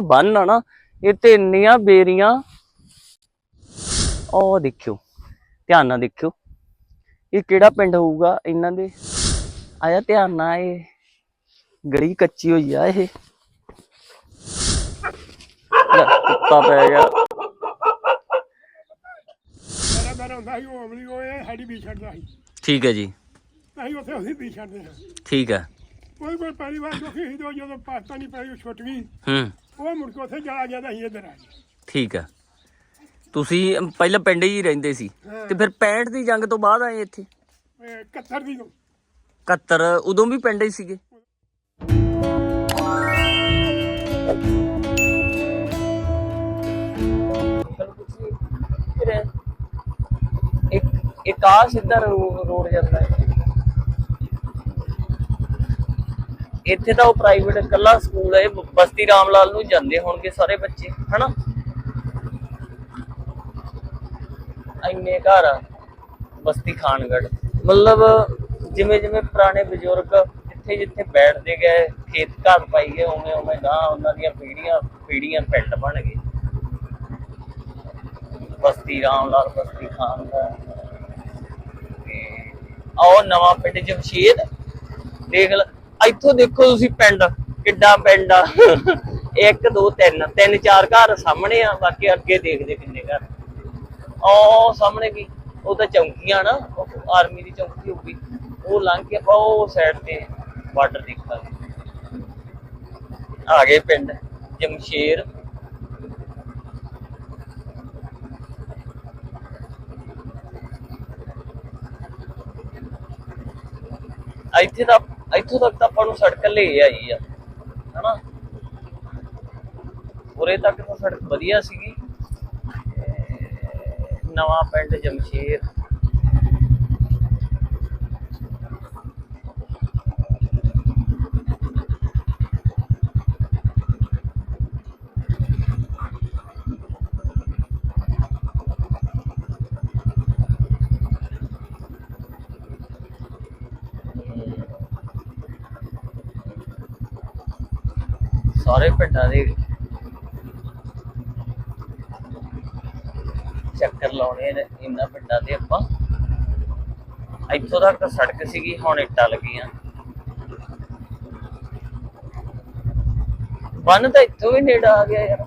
ਬੰਨ ਆ ਨਾ ਇਹ ਤੇ ਇੰਨੀਆਂ ਬੇਰੀਆਂ। ਉਹ ਦੇਖਿਓ ਧਿਆਨ ਨਾਲ ਦੇਖਿਓ। ਇਹ ਕਿਹੜਾ ਪਿੰਡ ਹੋਊਗਾ ਇਹਨਾਂ ਦੇ? ਆਇਆ ਧਿਆਨ ਨਾਲ ਇਹ। ਗੜੀ ਕੱਚੀ ਹੋਈ ਆ ਇਹ। ਲੈ, ਕੁੱਤਾ ਪੈ ਗਿਆ। ਮੇਰਾ ਮੇਰਾ ਹੁੰਦਾ ਸੀ ਉਹ ਅਮਲੀ ਉਹ ਇਹ ਸਾਡੀ ਵੀ ਛੱਡਦਾ ਸੀ। ਠੀਕ ਹੈ ਜੀ। ਅਸੀਂ ਉੱਥੇ ਅਸੀਂ ਵੀ ਛੱਡਦੇ ਹਾਂ। ਠੀਕ ਹੈ। ਕੋਈ ਕੋਈ ਪਹਿਲੀ ਵਾਰ ਦੁਖੀ ਸੀ ਤੇ ਜਦੋਂ ਪਾਕਿਸਤਾਨੀ ਪਈ ਉਹ ਛੁੱਟ ਗਈ। ਹੂੰ। ਉਹ ਮੁੜ ਕੇ ਉੱਥੇ ਚਲਾ ਗਿਆ ਤਾਂ ਅਸੀਂ ਇੱਧਰ ਆ ਗਏ ਠੀਕ ਹੈ ਤੁਸੀਂ ਪਹਿਲਾਂ ਪਿੰਡ ਹੀ ਰਹਿੰਦੇ ਸੀ ਤੇ ਫਿਰ 65 ਦੀ ਜੰਗ ਤੋਂ ਬਾਅਦ ਆਏ ਇੱਥੇ? ਇਹ 71 ਦੀ ਨੂੰ 71 ਉਦੋਂ ਵੀ ਪਿੰਡ ਹੀ ਸੀਗੇ? ਇੱਕ ਇੱਕ ਆ ਸਿੱਧਾ ਰੋਡ ਜਾਂਦਾ ਹੈ। ਇੱਥੇ ਤਾਂ ਉਹ ਪ੍ਰਾਈਵੇਟ ਇਕੱਲਾ ਸਕੂਲ ਹੈ ਬਸਤੀ ਰਾਮ ਲਾਲ ਨੂੰ ਜਾਂਦੇ ਹੋਣਗੇ ਸਾਰੇ ਬੱਚੇ, ਹਨਾ? ਇੰਨੇ ਘਰ ਬਸਤੀ ਖਾਨਗੜ ਮਤਲਬ ਜਿਵੇਂ ਜਿਵੇਂ ਪੁਰਾਣੇ ਬਜ਼ੁਰਗ ਜਿੱਥੇ ਜਿੱਥੇ ਬੈਠਦੇ ਗਏ, ਖੇਤ ਘਰ ਪਾਈ ਗਏ, ਉਵੇਂ ਉਵੇਂ ਗਾਂ ਉਹਨਾਂ ਦੀਆਂ ਪੀੜੀਆਂ ਪੀੜੀਆਂ ਪਿੰਡ ਬਣ ਗਏ। ਬਸਤੀ ਰਾਮ ਲਾਲ, ਬਸਤੀ ਖਾਨ ਤੇ ਆਓ ਨਵਾਂ ਪਿੰਡ ਜਮਸ਼ੇਦ, ਦੇਖ ਲ ਇੱਥੋਂ ਦੇਖੋ ਤੁਸੀਂ ਪਿੰਡ, ਕਿੱਡਾ ਪਿੰਡ ਆ। ਇੱਕ, ਦੋ, ਤਿੰਨ ਤਿੰਨ, ਚਾਰ ਘਰ ਸਾਹਮਣੇ ਆ, ਬਾਕੀ ਅੱਗੇ ਦੇਖਦੇ ਕਿੰਨੇ ਘਰ। ਉਹ ਸਾਹਮਣੇ ਕੀ ਉਹ ਤਾਂ ਚੌਂਕੀਆਂ ਨਾ, ਉਹ ਆਰਮੀ ਦੀ ਚੌਂਕੀ ਹੋਊਗੀ। ਉਹ ਲੰਘ ਕੇ ਆਪਾਂ ਉਹ ਸਾਈਡ ਤੇ ਬਾਰਡਰ ਦੇਖਾਂਗੇ ਆ ਗਏ ਪਿੰਡ, ਜਮਸ਼ੇਰ। ਇੱਥੇ ਤਾਂ ਇੱਥੋਂ ਤੱਕ ਤਾਂ ਆਪਾਂ ਨੂੰ ਸੜਕ ਲੈ ਆਈ ਆ, ਹਨਾ? ਉਰੇ ਤੱਕ ਤਾਂ ਸੜਕ ਵਧੀਆ ਸੀਗੀ। ਨਵਾਂ ਪਿੰਡ ਜਮਸ਼ੇਰ। ਸਾਰੇ ਪਿੰਡਾਂ ਦੇ ਚੱਕਰ ਲਾਉਣੇ ਨੇ, ਇਹਨਾਂ ਪਿੰਡਾਂ ਦੇ ਆਪਾਂ। ਇੱਥੋਂ ਤੱਕ ਤਾਂ ਸੜਕ ਸੀਗੀ, ਹੁਣ ਇੱਟਾਂ ਲੱਗੀਆਂ। ਬੰਨ ਤਾਂ ਇੱਥੋਂ ਵੀ ਨੇੜੇ ਆ ਗਿਆ ਯਾਰ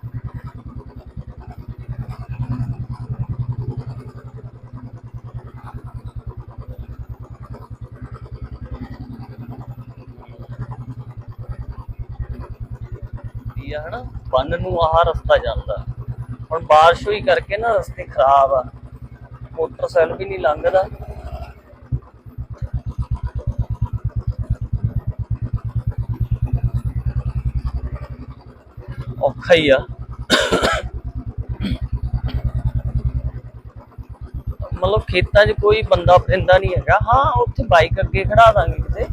ਇਹ ਆ ਹਨਾ ਬੰਨ ਨੂੰ ਆਹ ਰਸਤਾ ਜਾਂਦਾ। ਹੁਣ ਬਾਰਿਸ਼ ਹੋਈ ਕਰਕੇ ਨਾ ਰਸਤੇ ਖਰਾਬ ਆ। ਮੋਟਰਸਾਈਕਲ ਵੀ ਨਹੀਂ ਲੰਘਦਾ। ਔਖਾ ਹੀ ਆ। ਮਤਲਬ ਖੇਤਾਂ 'ਚ ਕੋਈ ਬੰਦਾ ਪਰਿੰਦਾ ਨਹੀਂ ਹੈਗਾ। ਹਾਂ, ਉੱਥੇ ਬਾਈਕ ਅੱਗੇ ਖੜਾ ਦਾਂਗੇ ਕਿਤੇ।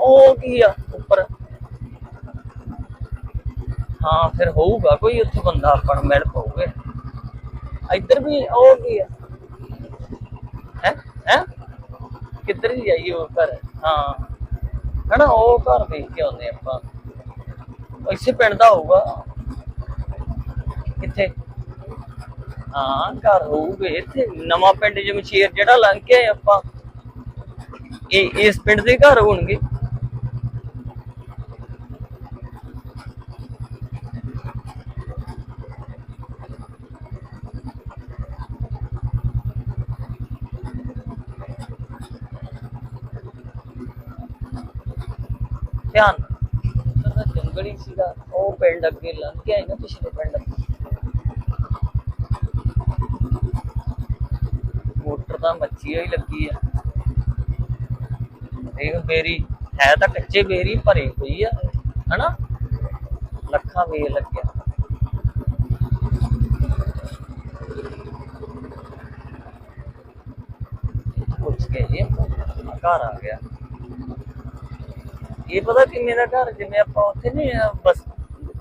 ਉਹ ਕੀ ਆ, ਉੱਪਰ। ਹਾਂ, ਫਿਰ ਹੋਊਗਾ ਕੋਈ, ਉੱਥੇ ਬੰਦਾ ਆਪਾਂ ਨੂੰ ਮਿਲ ਪਊਗੇ। ਇੱਧਰ ਵੀ ਉਹ ਕੀ ਹੈ ਹੈ? ਹੈ? ਕਿੱਧਰ ਹੀ ਜਾਈਏ ਉਹ ਘਰ? ਹਾਂ। ਹਨਾ, ਉਹ ਘਰ ਦੇਖ ਕੇ ਆਉਂਦੇ ਆਪਾਂ। ਇਸੇ ਪਿੰਡ ਦਾ ਹੋਊਗਾ। ਕਿੱਥੇ? ਹਾਂ, ਘਰ ਹੋਊਗੇ ਇੱਥੇ। ਨਵਾਂ ਪਿੰਡ ਜਮਸ਼ੇਰ ਜਿਹੜਾ ਲੰਘ ਕੇ ਆਏ ਆਪਾਂ। ਇਹ, ਇਸ ਪਿੰਡ ਦੇ ਘਰ ਹੋਣਗੇ ਧਿਆਨ ਉੱਧਰ ਤਾਂ ਜੰਗਲ ਹੀ ਸੀਗਾ, ਉਹ ਪਿੰਡ ਅੱਗੇ ਲੰਘ ਕੇ ਆਏ ਨਾ ਪਿਛਲੇ ਪਿੰਡ। ਮੋਟਰ ਤਾਂ ਮੱਛੀ ਹੋਈ ਲੱਗੀ ਆ। ਦੇਖ, ਬੇਰੀ, ਹੈ ਤਾਂ ਕੱਚੇ ਬੇਰੀ, ਭਰੀ ਹੋਈ ਆ, ਹਨਾ? ਲੱਖਾਂ ਵੇਲ ਲੱਗਿਆ। ਪੁੱਛ ਕੇ ਇਹ ਘਰ ਆ ਗਿਆ। ਇਹ ਪਤਾ ਕਿੰਨੇ ਦਾ ਘਰ, ਜਿਵੇਂ ਆਪਾਂ ਉੱਥੇ ਨਹੀਂ, ਬਸ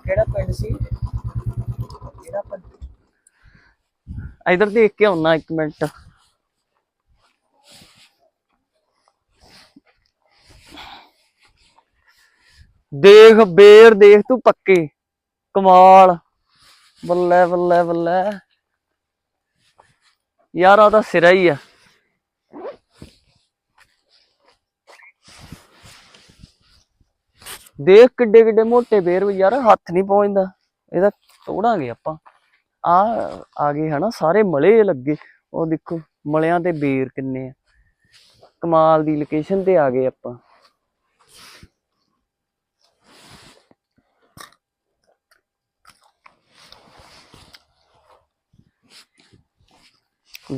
ਕਿਹੜਾ ਪਿੰਡ ਸੀ? ਕਿਹੜਾ ਪਿੰਡ? ਇਧਰ ਦੇਖ ਕੇ ਆਉਣਾ ਇੱਕ ਮਿੰਟ। ਦੇਖ, ਬੇਰ ਦੇਖ ਤੂੰ ਪੱਕੇ। ਕਮਾਲ। ਬੱਲੇ ਬੱਲੇ ਬੱਲੇ। ਯਾਰ ਆ ਤਾਂ ਸਿਰਾ ਹੀ ਆ। ਦੇਖ ਕਿੱਡੇ ਕਿੱਡੇ ਮੋਟੇ ਬੇਰ ਵੀ ਯਾਰ ਹੱਥ ਨਹੀਂ ਪਹੁੰਚਦਾ। ਇਹਦਾ ਤੋੜਾਂਗੇ ਆਪਾਂ। ਆ ਆ ਗਏ ਹਨਾ, ਸਾਰੇ ਮਲੇ ਲੱਗੇ। ਉਹ ਦੇਖੋ, ਮਲਿਆਂ ਤੇ ਬੇਰ ਕਿੰਨੇ ਆ। ਕਮਾਲ ਦੀ ਲੋਕੇਸ਼ਨ ਤੇ ਆ ਗਏ ਆਪਾਂ।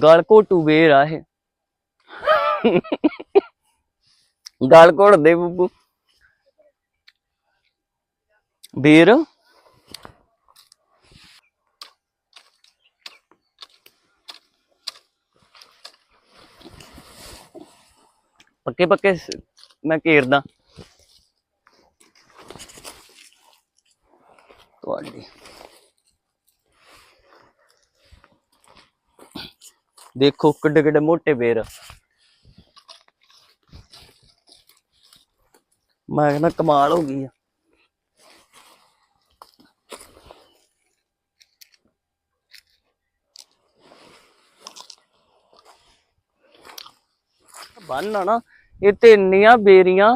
ਗਲ ਘੋਟੂ ਬੇਰ ਆ ਇਹ। ਗਲ ਘੋਟਦੇ ਬੁੱਬੂ। ਬੇਰ? ਪੱਕੇ ਪੱਕੇ ਮੈਂ ਘੇਰਦਾ। ਤੁਹਾਡੀ। ਦੇਖੋ ਕਿੱਡੇ ਕਿੱਡੇ ਮੋਟੇ ਬੇਰ। ਮੈਂ ਕਹਿੰਦਾ ਕਮਾਲ ਹੋ ਗਈ ਆ। ਬੰਨ ਆ ਨਾ, ਇਹ ਤੇ ਇੰਨੀਆਂ ਬੇਰੀਆਂ।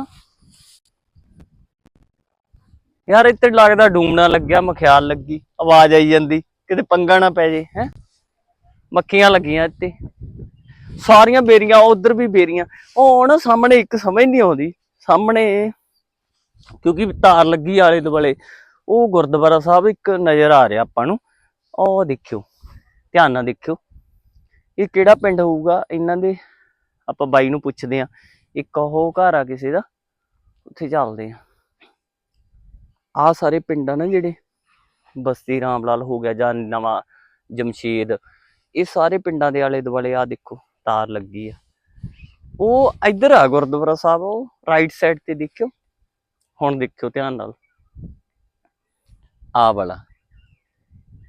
ਯਾਰ, ਇੱਥੇ ਲੱਗਦਾ ਡੂਮਣਾ ਲੱਗਿਆ ਮਖਿਆਲ ਲੱਗੀ, ਆਵਾਜ਼ ਆਈ ਜਾਂਦੀ, ਕਿਤੇ ਪੰਗਾ ਨਾ ਪੈ ਜੇ, ਹੈ? ਮੱਖੀਆਂ ਲੱਗੀਆਂ ਇੱਥੇ। ਸਾਰੀਆਂ ਬੇਰੀਆਂ, ਉਧਰ ਵੀ ਬੇਰੀਆਂ। ਉਹ ਨਾ ਸਾਹਮਣੇ ਇੱਕ ਸਮਝ ਨਹੀਂ ਆਉਂਦੀ, ਸਾਹਮਣੇ ਕਿਉਂਕਿ ਤਾਰ ਲੱਗੀ ਆਲੇ ਦੁਆਲੇ। ਉਹ ਗੁਰਦੁਆਰਾ ਸਾਹਿਬ ਇੱਕ ਨਜ਼ਰ ਆ ਰਿਹਾ ਆਪਾਂ ਨੂੰ। ਉਹ ਦੇਖਿਓ, ਧਿਆਨ ਨਾਲ ਦੇਖਿਓ। ਇਹ ਕਿਹੜਾ ਪਿੰਡ ਹੋਊਗਾ, ਇਹਨਾਂ ਦੇ? ਆਪਾਂ ਬਾਈ ਨੂੰ ਪੁੱਛਦੇ ਆ ਇੱਕ ਉਹ ਘਰ ਆ ਕਿਸੇ ਦਾ, ਉੱਥੇ ਚੱਲਦੇ ਆ ਆ ਸਾਰੇ ਪਿੰਡ ਆ ਨਾ ਜਿਹੜੇ ਬਸਤੀ ਰਾਮ ਲਾਲ ਹੋ ਗਿਆ ਜਾਂ ਨਵਾਂ ਜਮਸ਼ੇਦ, ਇਹ ਸਾਰੇ ਪਿੰਡਾਂ ਦੇ ਆਲੇ ਦੁਆਲੇ ਆ ਦੇਖੋ, ਤਾਰ ਲੱਗੀ ਆ। ਉਹ ਇੱਧਰ ਆ ਗੁਰਦੁਆਰਾ ਸਾਹਿਬ, ਉਹ ਰਾਈਟ ਸਾਈਡ ਤੇ ਦੇਖਿਓ, ਹੁਣ ਦੇਖਿਓ ਧਿਆਨ ਨਾਲ। ਆ ਵਾਲਾ,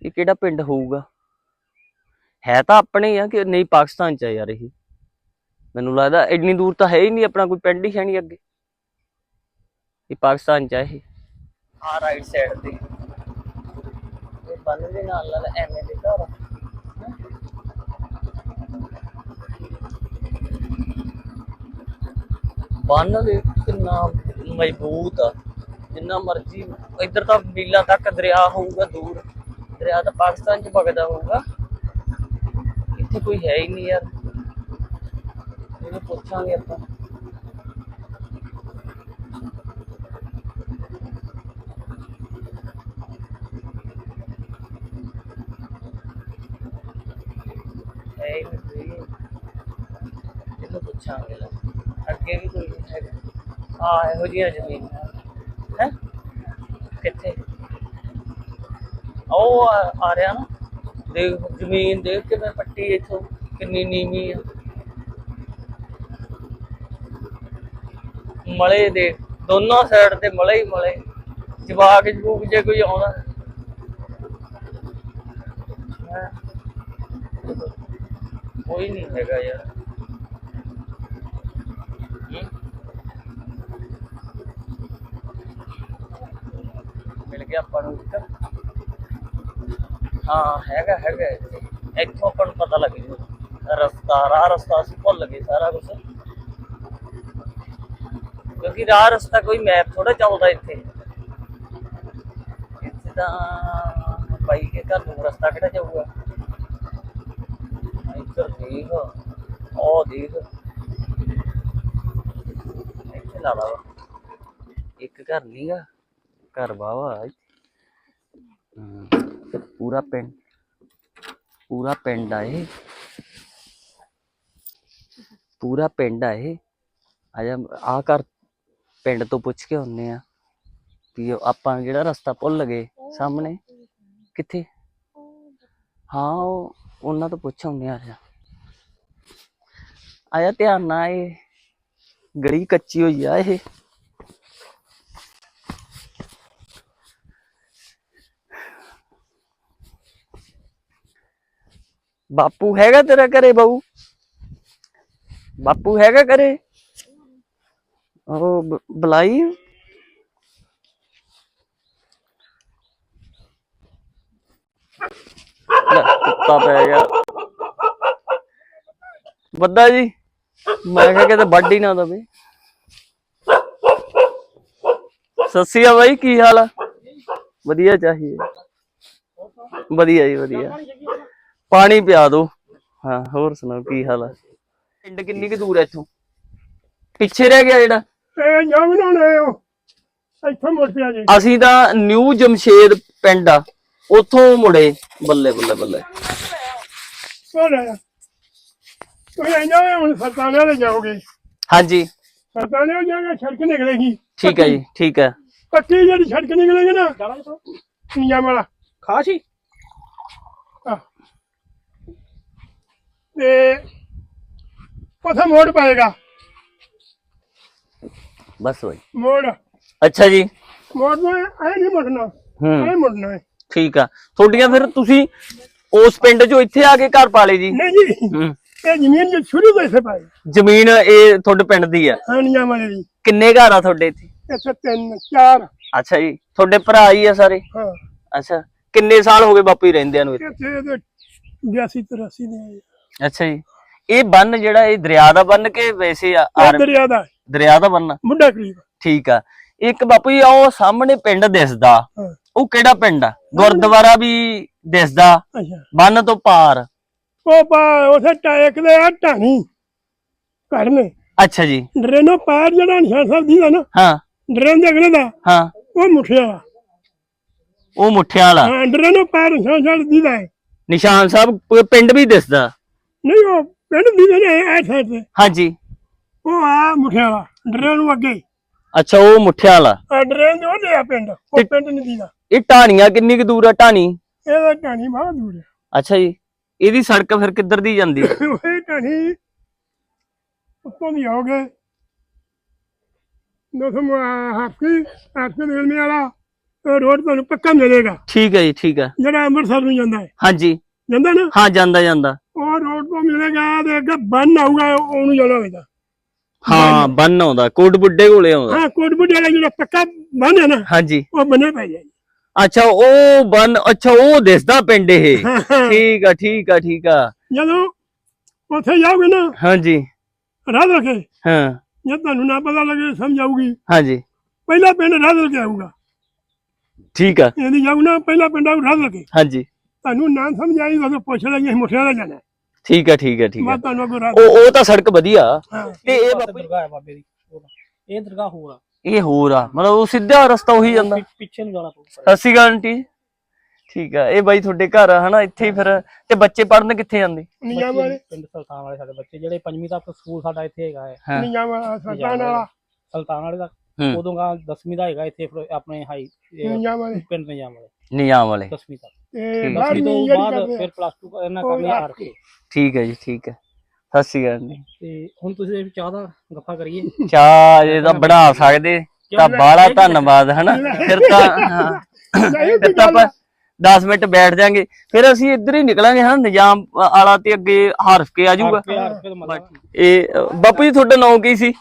ਇਹ ਕਿਹੜਾ ਪਿੰਡ ਹੋਊਗਾ? ਹੈ ਤਾਂ ਆਪਣੇ ਆ ਕਿ ਨਹੀਂ, ਪਾਕਿਸਤਾਨ ਚ ਆ ਯਾਰ ਇਹ। ਮੈਨੂੰ ਲੱਗਦਾ ਇੰਨੀ ਦੂਰ ਤਾਂ ਹੈ ਹੀ ਨਹੀਂ ਆਪਣਾ ਕੋਈ ਪਿੰਡ ਹੀ ਹੈ ਨਹੀਂ ਅੱਗੇ। ਇਹ ਪਾਕਿਸਤਾਨ ਚ ਆ ਇਹ। ਆ ਰਾਈਟ ਸਾਈਡ ਤੇ ਇਹ ਬੰਨ ਦੇ ਨਾਲ ਨਾਲ ਐਵੇਂ ਦੇ ਘਰ ਬੰਨ ਦੇ ਕਿੰਨਾ ਮਜ਼ਬੂਤ ਆ। ਜਿੰਨਾ ਮਰਜ਼ੀ, ਇੱਧਰ ਤਾਂ ਬੀਲਾ ਤੱਕ ਦਰਿਆ ਹੋਊਗਾ ਦੂਰ। ਦਰਿਆ ਤਾਂ ਪਾਕਿਸਤਾਨ ਚ ਵਗਦਾ ਹੋਊਗਾ। ਇੱਥੇ ਕੋਈ ਹੈ ਹੀ ਨਹੀਂ ਯਾਰ। ਇਹਨੂੰ ਪੁੱਛਾਂਗੇ ਆਪਾਂ। ਇਹਨੂੰ ਪੁੱਛਾਂਗੇ ਅੱਗੇ ਵੀ ਕੋਈ ਨਹੀਂ ਹੈਗਾ। ਆ ਇਹੋ ਜਿਹੀਆਂ ਜ਼ਮੀਨ। ਹੈ? ਕਿੱਥੇ? ਉਹ ਆ ਆ ਰਿਹਾ ਨਾ। ਦੇਖ, ਜ਼ਮੀਨ ਦੇਖ ਕਿਵੇਂ ਪੱਟੀ ਇੱਥੋਂ। ਕਿੰਨੀ ਨੀਵੀਂ ਆ। ਮਲੇ ਦੇ, ਦੋਨੋਂ ਸਾਈਡ ਤੇ ਮਲੇ ਹੀ ਮਲੇ। ਜਵਾਕ ਜਬੂਕ ਜੇ ਕੋਈ ਆਉਂਦਾ। ਕੋਈ ਨਹੀਂ ਹੈਗਾ ਯਾਰ। ਮਿਲ ਗਿਆ ਆਪਾਂ ਨੂੰ ਇੱਕ। ਹਾਂ, ਹੈਗਾ ਹੈਗਾ। ਇੱਥੇ। ਇੱਥੋਂ ਆਪਾਂ ਨੂੰ ਪਤਾ ਲੱਗ ਜੂ। ਰਸਤਾ, ਰਾਹ ਰਸਤਾ ਅਸੀਂ ਭੁੱਲ ਗਏ ਸਾਰਾ ਕੁਝ ਕਿਉਂਕਿ ਰਾਹ ਰਸਤਾ ਕੋਈ ਮੈਪ ਥੋੜਾ ਚੱਲਦਾ ਇੱਥੇ। ਇੱਥੇ ਤਾਂ ਬਾਈ ਕੇ ਘਰ ਨੂੰ ਰਸਤਾ ਕਿਹੜਾ ਜਾਊਗਾ? ਇੱਧਰ ਦੇਖ ਉਹ ਦੇਖ। ਇੱਥੇ ਲਾ ਲਾ ਇੱਕ ਘਰ ਨਹੀਂਗਾ ਘਰ ਬਾਵਾ ਪੂਰਾ ਪਿੰਡ ਪੂਰਾ ਪਿੰਡ ਆ ਇਹ। ਪੂਰਾ ਪਿੰਡ ਆ ਇਹ। ਆ ਜਾ ਆ ਘਰ ਪਿੰਡ ਤੋਂ ਪੁੱਛ ਕੇ ਆਉਂਦੇ ਆ ਵੀ ਆਪਾਂ ਜਿਹੜਾ ਰਸਤਾ ਭੁੱਲ ਗਏ ਸਾਹਮਣੇ, ਕਿੱਥੇ? ਹਾਂ, ਉਹ ਉਹਨਾਂ ਤੋਂ ਪੁੱਛ ਆਉਂਦੇ ਆ ਆਇਆ ਧਿਆਨ ਨਾਲ ਇਹ ਗੜੀ ਕੱਚੀ ਹੋਈ ਆ ਇਹ। ਬਾਪੂ ਹੈਗਾ ਤੇਰਾ ਘਰੇ ਬਾਊ? ਬਾਪੂ ਹੈਗਾ ਘਰੇ? ਉਹ ਬੁਲਾਈ। ਕੁੱਤਾ ਪੈ ਗਿਆ। ਬੱਦਾ ਜੀ ਮੈਂ ਕਿਹਾ ਕਿਤੇ ਵੱਢ ਹੀ ਨਾ ਦਵੇ। ਸੱਸੀਆ ਬਾਈ ਕੀ ਹਾਲ ਆ? ਵਧੀਆ ਚਾਹੀਏ। ਵਧੀਆ ਜੀ ਵਧੀਆ। ਪਾਣੀ ਪਿਆ ਦੋ। ਹਾਂ ਹੋਰ ਸੁਣਾਓ ਕੀ ਹਾਲ ਆ? ਪਿੰਡ ਕਿੰਨੀ ਕੁ ਦੂਰ ਹੈ ਇੱਥੋਂ? ਪਿੱਛੇ ਰਹਿ ਗਿਆ ਜਿਹੜਾ? ਇੱਥੋਂ ਮੁੜ ਪਿਆ ਜੀ। ਅਸੀਂ ਤਾਂ ਨਿਊ ਜਮਸ਼ੇਦ ਪਿੰਡ ਆ। ਉੱਥੋਂ ਮੁੜੇ ਬੱਲੇ ਬੱਲੇ ਬੱਲੇ। ਰਿਹਾ ਤੁਸੀਂ ਇਹਨਾਂ ਹੁਣ ਸਰਤਾਨੇ ਦੇ ਜਾਓਗੇ। ਹਾਂਜੀ। ਹੋ ਸੜਕ ਨਿਕਲੇਗੀ। ਠੀਕ ਹੈ ਜੀ ਠੀਕ ਹੈ ਪੱਕੀ ਜਿਹੜੀ ਸੜਕ ਨਿਕਲੇਗੀ ਨਾ ਨਿਯਮ ਵਾਲਾ। ਖਾਸੀ। ਤੇ ਪਥਾ ਮੋੜ ਪਾਏਗਾ। ਬਸ ਬਾਈ। ਮੋੜ। ਅੱਛਾ ਜੀ। ਮੋੜ ਨੂੰ ਐ ਨਹੀਂ ਮੁੜਨਾ। ਹੂੰ। ਐ ਮੁੜਨਾ ਹੈ। ਠੀਕ ਆ। ਤੁਹਾਡੀਆਂ ਫਿਰ ਤੁਸੀਂ ਉਸ ਪਿੰਡ ਚੋਂ ਇੱਥੇ ਆ ਕੇ ਘਰ ਪਾਲੇ ਜੀ? ਨਹੀਂ ਜੀ। ਹੂੰ। ਇਹ ਜ਼ਮੀਨ ਜੇ ਸ਼ੁਰੂ ਤੋਂ ਇੱਥੇ ਪਾਈ। ਜ਼ਮੀਨ ਇਹ ਤੁਹਾਡੇ ਪਿੰਡ ਦੀ ਆ? ਹਾਂ ਨਿਯਮ ਵਾਲੇ ਦੀ। ਕਿੰਨੇ ਘਰ ਆ ਤੁਹਾਡੇ ਇੱਥੇ? ਇੱਥੇ ਤਿੰਨ ਚਾਰ। ਅੱਛਾ ਜੀ। ਤੁਹਾਡੇ ਭਰਾ ਹੀ ਆ ਸਾਰੇ? ਹਾਂ। ਅੱਛਾ। ਕਿੰਨੇ ਸਾਲ ਹੋ ਗਏ ਬਾਪੂ ਜੀ ਰਹਿੰਦਿਆਂ ਨੂੰ ਇੱਥੇ? ਇੱਥੇ ਦੇ 82 83 ਦੇ ਅੱਛਾ ਜੀ। ਇਹ ਬੰਨ ਜਿਹੜਾ ਇਹ ਦਰਿਆ ਦਾ ਬੰਨ ਕੇ ਵੈਸੇ ਆ ਇਹ ਦਰਿਆ ਦਾ ਹੈ, ਦਰਿਆ ਦਾ ਬੰਨ? ਮੁੰਡਾ ਕਰੀਬ। ਠੀਕ ਆ। ਇੱਕ ਬਾਪੂ ਜੀ ਉਹ ਸਾਹਮਣੇ ਪਿੰਡ ਦਿਸਦਾ। ਹਾਂ। ਉਹ ਕਿਹੜਾ ਪਿੰਡ ਆ? ਗੁਰਦੁਆਰਾ ਵੀ ਦਿਸਦਾ। ਅੱਛਾ। ਬੰਨ ਤੋਂ ਪਾਰ। ਉਹ ਬਾ ਉਥੇ ਟਾਇਕ ਦੇ ਆ ਢਾਣੀ ਘਰ ਨੇ। ਅੱਛਾ ਜੀ। ਡਰੇਨੋ ਪਾਰ ਜਿਹੜਾ ਨਿਸ਼ਾਨ ਸਾਹਿਬ ਦੀ ਦਾ ਨਾ। ਹਾਂ। ਡਰੇਨ ਦੇ ਅਗਲੇ ਦਾ। ਹਾਂ। ਉਹ ਮੁਠਿਆ ਵਾ। ਉਹ ਮੁੱਠਿਆਂ ਵਾਲਾ। ਹਾਂ ਡਰੇਨੋ ਪਾਰ ਨਿਸ਼ਾਨ ਸਾਹਿਬ ਦੀ ਦਾ ਹੈ। ਨਿਸ਼ਾਨ ਸਾਹਿਬ ਪ- ਪਿੰਡ ਵੀ ਦਿਸਦਾ। ਨਹੀਂ ਉਹ ਪਿੰਡ ਦੀ ਦੇ ਨੇ ਐ ਸਾਈਡ ਤੇ। ਹਾਂਜੀ। ਉਹ ਆ ਮੁਠਿਆ ਵਾ ਡਰੇਨ ਨੂੰ ਅੱਗੇ। ਅੱਛਾ ਉਹ ਮੁੱਠਿਆਂ ਵਾਲਾ। ਆ ਡਰੇਨ ਦੇ ਉਹਦੇ ਆ ਪਿੰਡ ਉਹ ਪਿੰਡ ਨਹੀਂ ਦੀਦਾ। ਇਹ ਢਾਣੀਆਂ ਕਿੰਨੀ ਕੁ ਦੂਰ ਆ ਢਾਣੀ? ਇਹਦਾ ਢਾਣੀ ਬਹੁਤ ਦੂਰ ਹੈ ਅੱਛਾ ਜੀ ਇਹਦੀ ਸੜਕ ਫਿਰ ਕਿੱਧਰ ਦੀ ਜਾਂਦੀ? ਹੈ? ਉਹ ਢਾਣੀ ਉੱਤੋਂ ਦੀ ਆਓਗੇ ਦੋਸਮ ਹਾਫਕੀ ਦੇ ਮਿਲਨੇ ਵਾਲਾ ਉਹ ਰੋਡ ਤੁਹਾਨੂੰ ਪੱਕਾ ਮਿਲੇਗਾ। ਠੀਕ ਹੈ ਜੀ ਠੀਕ ਹੈ। ਜਿਹੜਾ ਅੰਮ੍ਰਿਤਸਰ ਨੂੰ ਜਾਂਦਾ ਹੈ। ਹਾਂਜੀ। ਜਾਂਦਾ ਨਾ? ਹਾਂ ਜਾਂਦਾ ਜਾਂਦਾ। ਉਹ ਰੋਡ ਤੋਂ ਮਿਲੇਗਾ ਤੇ ਅੱਗੇ ਬੰਨ ਆਊਗਾ ਉਹਨੂੰ ਜਾਣਾ ਹੋਵੇਗਾ ਹਾਂ ਬੰਨ ਆਉਂਦਾ ਕੋਟ ਬੁੱਢੇ ਕੋਲੇ ਆਉਂਦਾ। ਹਾਂ ਕੋਟਬੁੱਢੇ ਵਾਲਾ ਜਿਹੜਾ ਪੱਕਾ ਬੰਨ ਹੈ ਨਾ ਹਾਂਜੀ। ਉਹ ਬੰਨੇ ਪੈ ਜਾਏ। ਅੱਛਾ ਉਹ ਬੰਨ ਅੱਛਾ ਉਹ ਦਿਸਦਾ ਪਿੰਡ ਇਹ। ਠੀਕ ਆ ਠੀਕ ਆ ਠੀਕ ਆ। ਜਦੋਂ ਉੱਥੇ ਜਾਓਗੇ ਨਾ ਹਾਂਜੀ। ਰਾਹ ਰਖੇ। ਹਾਂ। ਜੇ ਤੁਹਾਨੂੰ ਨਾ ਪਤਾ ਲੱਗੇ ਸਮਝ ਆਊਗੀ ਹਾਂਜੀ। ਪਹਿਲਾ ਪਿੰਡ ਰਾਹ ਰਖੇ ਆਊਗਾ ਠੀਕ ਆ। ਇਹਦੀ ਜਾਊ ਨਾ ਪਹਿਲਾ ਪਿੰਡ ਆਊ ਰਾਹ ਰਖੇ। ਹਾਂਜੀ। ਤੁਹਾਨੂੰ ਨਾ ਸਮਝ ਆਈ ਤਾਂ ਪੁੱਛ ਲੈਂਗੇ ਮੁਠਿਆ ਦਾ ਜਾਣਾ। ਠੀਕ ਆ ਠੀਕ ਆ ਠੀਕ ਮੈਂ ਤੁਹਾਨੂੰ ਰਾਹ ਉਹ ਉਹ ਤਾਂ ਸੜਕ ਵਧੀਆ। ਹਾਂ। ਤੇ ਇਹ ਦਰਗਾਹ ਹੈ ਬਾਬੇ ਦੀ। ਇਹ ਦਰਗਾਹ ਹੋਰ ਆ। ਇਹ ਹੋਰ ਆ। ਮਤਲਬ ਉਹ ਸਿੱਧਾ ਰਸਤਾ ਉਹੀ ਜਾਂਦਾ। ਪਿ- ਪਿੱਛੇ ਨੂੰ ਜਾਣਾ ਪਊਗਾ। ਸਤਿ ਸ਼੍ਰੀ ਅਕਾਲ ਆਂਟੀ ਠੀਕ ਆ। ਇਹ ਬਾਈ ਤੁਹਾਡੇ ਘਰ ਆ ਹਨਾ? ਇੱਥੇ ਹੀ ਫਿਰ ਤੇ ਬੱਚੇ ਪੜਨ ਕਿੱਥੇ ਜਾਂਦੇ? ਨਿਯਾਮ ਵਾਲੇ। ਪਿੰਡ ਸੁਲਤਾਨ ਵਾਲੇ ਸਾਡੇ ਬੱਚੇ। ਜਿਹੜੇ ਪੰਜਵੀਂ ਤੱਕ ਸਕੂਲ ਸਾਡਾ ਇੱਥੇ ਹੈਗਾ ਹੈ। ਹਾਂ। ਨਿਯਾਮ ਵਾਲਾ ਸਰਦਾਨ ਵਾਲਾ। ਸੁਲਤਾਨ ਵਾਲੇ ਦਾ। ਹੂੰ। ਉਦੋਂ ਗਾ 10ਵੀਂ ਦਾ ਹੈਗਾ ਇੱਥੇ ਫਿਰ ਆਪਣੇ ਹਾਈ ਇਹ ਨਿਯਾਮ ਵਾਲੇ। ਪਿੰਡ ਨਿਜਾਮ ਵਾਲੇ। ਨਿਯਾਮ ਵਾਲੇ। 10ਵੀਂ ਤੱਕ। ਤੇ ਠੀਕ। ਬਾਹਰ 10ਵੀਂ ਨਹੀਂ ਤੋਂ ਜਿਹੜੀ ਬਾਅਦ ਫਿਰ ਪਲੱਸ 2 ਇਹਨਾਂ ਆਰ RK ਠੀਕ ਹੈ ਜੀ ਠੀਕ ਹੈ ਸਤਿ ਸ਼੍ਰੀ ਅਕਾਲ ਜੀ। ਤੇ ਹੁਣ ਤੁਸੀਂ ਇਹ ਚਾਹ ਦਾ ਗੱਫਾ ਕਰੀਏ। ਚਾਹ ਜੇ ਤਾਂ ਬਣਾ ਸਕਦੇ ਤਾਂ ਬਾਹਲਾ ਧੰਨਵਾਦ ਹਨਾ? ਫਿਰ ਤਾਂ ਫਿਰ ਤਾਂ ਆਪਾਂ 10 ਮਿੰਟ ਬੈਠ ਜਾਾਂਗੇ। ਫਿਰ ਅਸੀਂ ਇੱਧਰ ਹੀ ਨਿਕਲਾਂਗੇ ਹਾਂ ਨਿਜ਼ਾਮ ਆਲਾ ਤੇ ਅੱਗੇ ਹਰਫ ਕੇ ਆ ਜਾਊਗਾ। ਪਿਆਰ ਫਿਰ ਮਤਲਬ ਇਹ ਬਾਪੂ ਜੀ ਤੁਹਾਡਾ ਨਾਮ ਕੀ ਸੀ?